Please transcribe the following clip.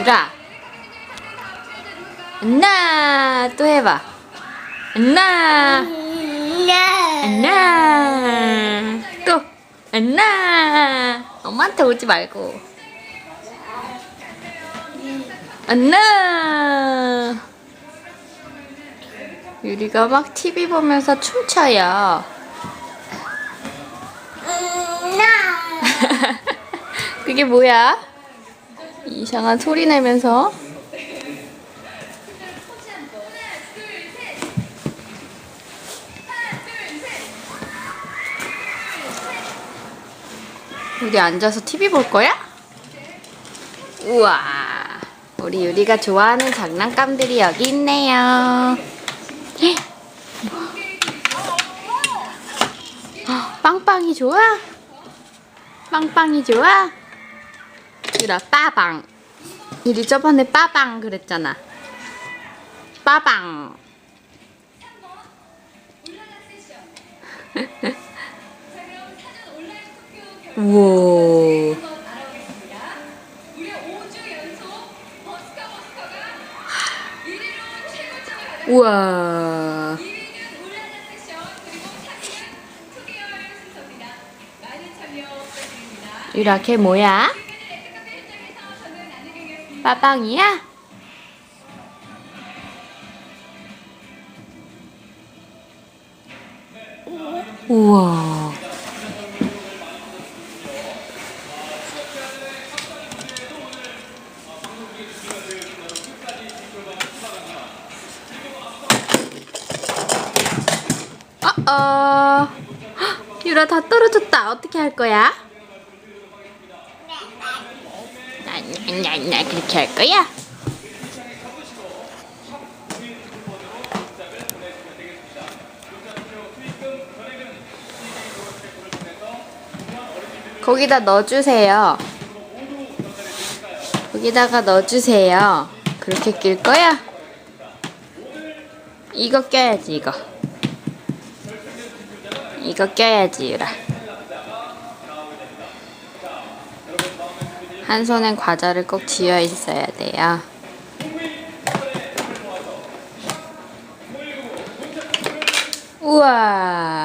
유라. 안나. 또 해봐. 안나. 안나. 또. 안나. 엄마한테 오지 말고. 안나. 유리가 막 TV 보면서 춤춰요. 그게 뭐야? 이상한 소리 내면서. 우리 앉아서 TV 볼 거야? 우와. 우리 유리가 좋아하는 장난감들이 여기 있네요. 헉, 빵빵이 좋아? 빵빵이 좋아? 유라 빠방. 유리 저번에 빠방 그랬잖아. 빠방. 우와. 우와. 유라 걔 뭐야? 빠방이야? 우와. 어어. 헉, 유라 다 떨어졌다. 어떻게 할 거야? 나 나나 그렇게 할 거야? 거기다 넣어주세요. 거기다가 넣어주세요. 그렇게 낄 거야? 이거 껴야지 이거. 이거 껴야지 유라. 한 손엔 과자를 꼭 쥐어 있어야 돼요. 우와.